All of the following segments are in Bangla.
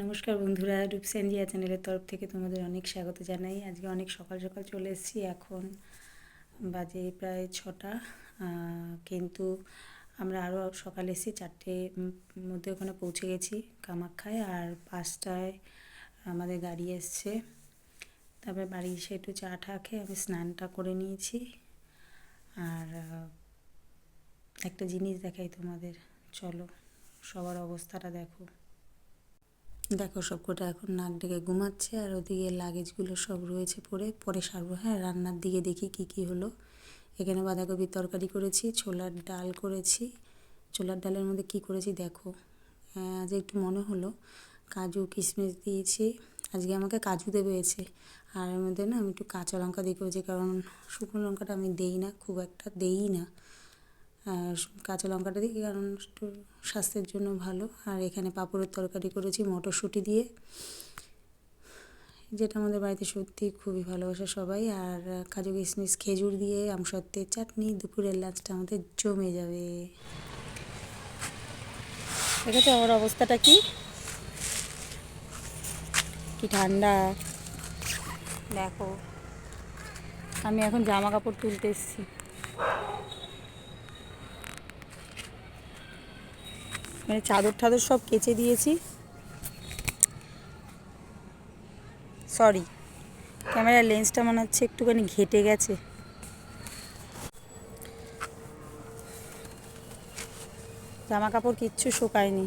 নমস্কার বন্ধুরা, রূপসেনজিয়া চ্যানেলের তরফ থেকে তোমাদের অনেক স্বাগত জানাই। আজকে অনেক সকাল সকাল চলে এসেছি, এখন বাজে প্রায় ছটা। কিন্তু আমরা আরও সকালে এসেছি, চারটে মধ্যে ওখানে পৌঁছে গেছি কামাখ্যায় আর পাঁচটায় আমাদের গাড়ি এসছে। তারপরে বাড়ি এসে একটু চা টা খেয়ে আমি স্নানটা করে নিয়েছি। আর একটা জিনিস দেখাই তোমাদের। চলো, সবার অবস্থাটা দেখো। দেখো সব কটা এখন নাক ডেকে ঘুমাচ্ছে আর ওদিকে লাগেজগুলো সব রয়েছে পরে পরে সারবো হ্যাঁ রান্নার দিকে দেখি কি কি হলো। এখানে বাঁধাকপির তরকারি করেছি ছোলার ডাল করেছি। ছোলার ডালের মধ্যে কি করেছি দেখো। হ্যাঁ, আজ একটু মনে হলো কাজু কিশমিশ দিয়েছি আজকে আমাকে কাজু দেবে এসে। আর এর মধ্যে না আমি একটু কাঁচা লঙ্কা দিয়ে করেছি কারণ শুকনো লঙ্কাটা আমি দেই না খুব একটা দেই না। আর কাঁচা লঙ্কাটা দিই, কারণ একটু স্বাস্থ্যের জন্য ভালো। আর এখানে পাঁপড়ের তরকারি করেছি, মটরশুঁটি দিয়ে। যেটা আমাদের বাড়িতে সত্যি খুবই ভালোবাসে সবাই। আর কাজু কিশমিশ, খেজুর দিয়ে আমসত্ত্বের চাটনি, দুপুরের লাঞ্চটা আমাদের জমে যাবে। দেখেছ আমার অবস্থাটা কি? কি ঠান্ডা। দেখো, আমি এখন জামা কাপড় তুলতে এসেছি। মানে চাদর টাদর সব কেচে দিয়েছি। সরি ক্যামেরার লেন্সটা মনে হচ্ছে একটুখানি ঘেটে গেছে। জামা কাপড় কিচ্ছু শুকায়নি।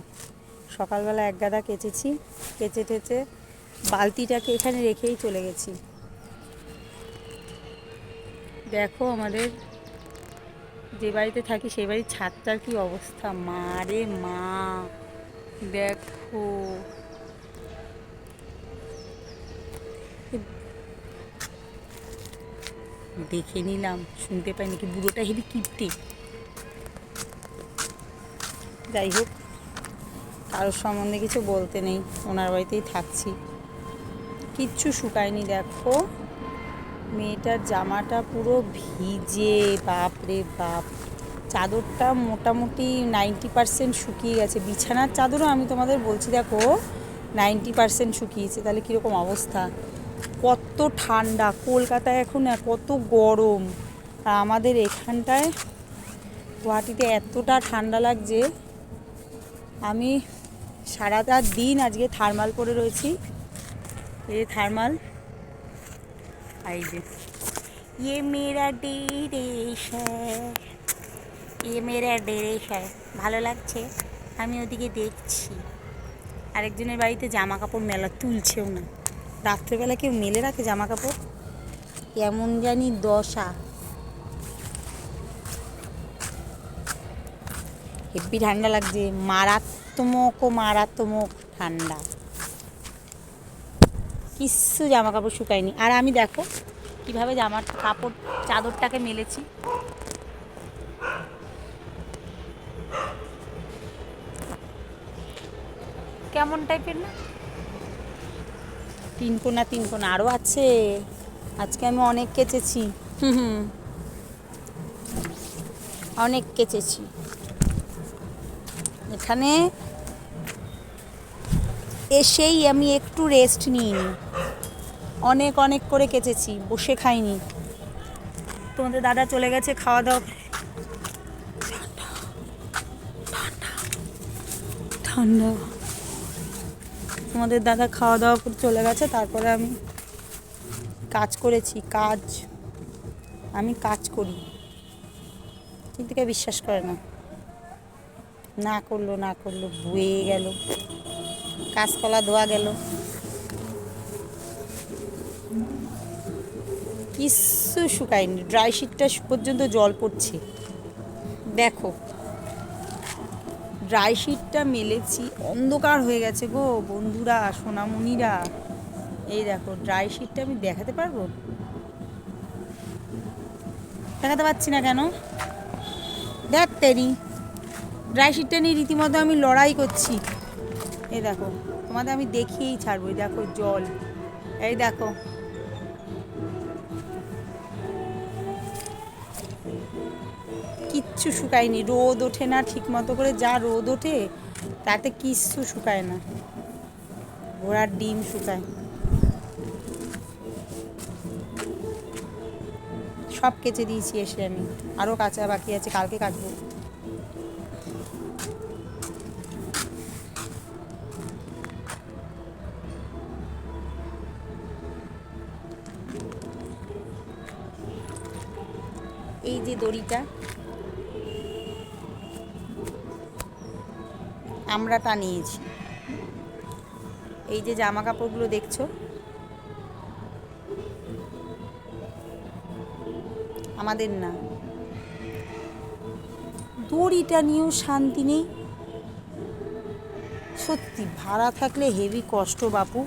সকালবেলা এক গাদা কেচেছি, কেচে টেচে বালতিটাকে এখানে রেখেই চলে গেছি। দেখো আমাদের যে বাড়িতে থাকি সেই বাড়ির ছাদটার কি অবস্থা? মা রে মা। দেখো। দেখে নিলাম, শুনতে পাই নাকি বুড়োটা হেবি কিপটে। যাই হোক, কারোর সম্বন্ধে কিছু বলতে নেই, ওনার বাড়িতেই থাকছি। কিচ্ছু শুকায়নি, দেখো। মেয়েটার জামাটা পুরো ভিজে বাপ রে বাপ। চাদরটা মোটামুটি নাইনটি পার্সেন্ট শুকিয়ে গেছে। বিছানার চাদরও আমি তোমাদের বলছি, দেখো নাইনটি পার্সেন্ট শুকিয়েছে। তাহলে কীরকম অবস্থা? কত ঠান্ডা, কলকাতায় এখন কত গরম। আর আমাদের এখানটায় গুয়াহাটিতে এতটা ঠান্ডা লাগছে। আমি সারাটা দিন আজকে থার্মাল পরে রয়েছি। এই থার্মাল। आई जे ये मेरा डेरेश है ये मेरा ডেরেশ है ভালো লাগছে আমি ওদিকে দেখছি আরেকজনের বাড়িতে জামা কাপড় মেলা তুলছেও না রাত্রেবেলা কেউ মেলে রাখে জামা কাপড় কেমন জানি দশা হেব্বি ঠান্ডা লাগছে মারাত্মক ও মারাত্মক ঠান্ডা কিচ্ছু জামা কাপড় শুকায়নি। আর আমি দেখো কীভাবে জামার কাপড়, চাদরটাকে মেলেছি। কেমন টাইপের না? তিন কোনা তিন কোনা আরও আছে। আজকে আমি অনেক কেচেছি। হুম। অনেক কেচেছি। এখানে এসেই আমি একটু রেস্ট নিইনি অনেক অনেক করে কেচেছি বসে খাইনি। তোমাদের দাদা চলে গেছে, খাওয়া দাওয়া ঠান্ডা। তোমাদের দাদা খাওয়া দাওয়া করে চলে গেছে, তারপরে আমি কাজ করেছি, কাজ। আমি কাজ করি। কিন্তু কেউ বিশ্বাস করে না। না করল না করল, বয়ে গেল। কাঁচকলা ধোয়া গেল। কিচ্ছু শুকায়নি ড্রাই শিটটা পর্যন্ত জল পড়ছে। দেখো ড্রাই শিটটা মেলেছি, অন্ধকার হয়ে গেছে গো বন্ধুরা, সোনামণিরা। এই দেখো ড্রাই শিটটা আমি দেখাতে পারব? দেখাতে পারছি না কেন? দেখ, তেরি। ড্রাই শিটটা নিয়ে রীতিমতো আমি লড়াই করছি। এই দেখো, তোমাদের আমি দেখিয়েই ছাড়বো দেখো জল। এই দেখো। কিচ্ছু শুকায়নি, রোদ ওঠে না ঠিক মতো করে, যা রোদ ওঠে, তাতে কিচ্ছু শুকায় না। ঘোড়ার ডিম শুকায়। সব কেচে দিয়েছি এসে আমি আরও কাঁচা বাকি আছে, কালকে কাটবো। যে দড়িটা। আমরা টানিয়েছি এই যে জামা কাপড়গুলো দেখছ? আমাদের না। দড়িটা নিয়েও শান্তি নেই। সত্যি, ভাড়া থাকলে হেভি কষ্ট বাপু।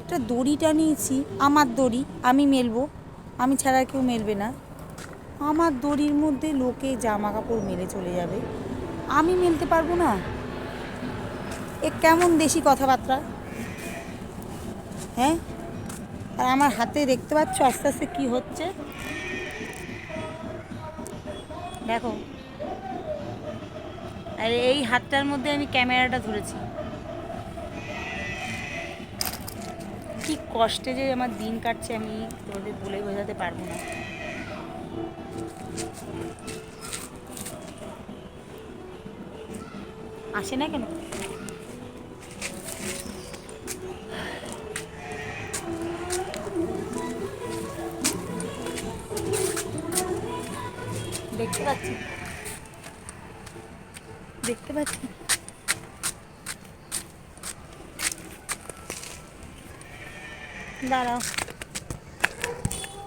একটা দড়িটা নিয়েছি, আমার দড়ি, আমি মেলবো। আমি ছাড়া কেউ মেলবে না। আমার দড়ির মধ্যে লোকে জামা কাপড় মেলে চলে যাবে। আমি মেলতে পারব না? এ কেমন দেশি কথাবার্তা? হ্যাঁ? আর আমার হাতে দেখতে পাচ্ছ আস্তে আস্তে কী হচ্ছে? দেখো। আর এই হাতটার মধ্যে আমি ক্যামেরাটা ধরেছি। কি কষ্টে যে আমার দিন কাটছে, আমি তোমাদের বলে বোঝাতে পারব না। আসে না কেন? দেখতে পাচ্ছি। দেখতে পাচ্ছি। দাঁড়াও।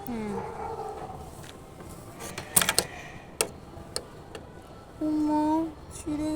হুম। উম্মা ছিঁড়ে গেল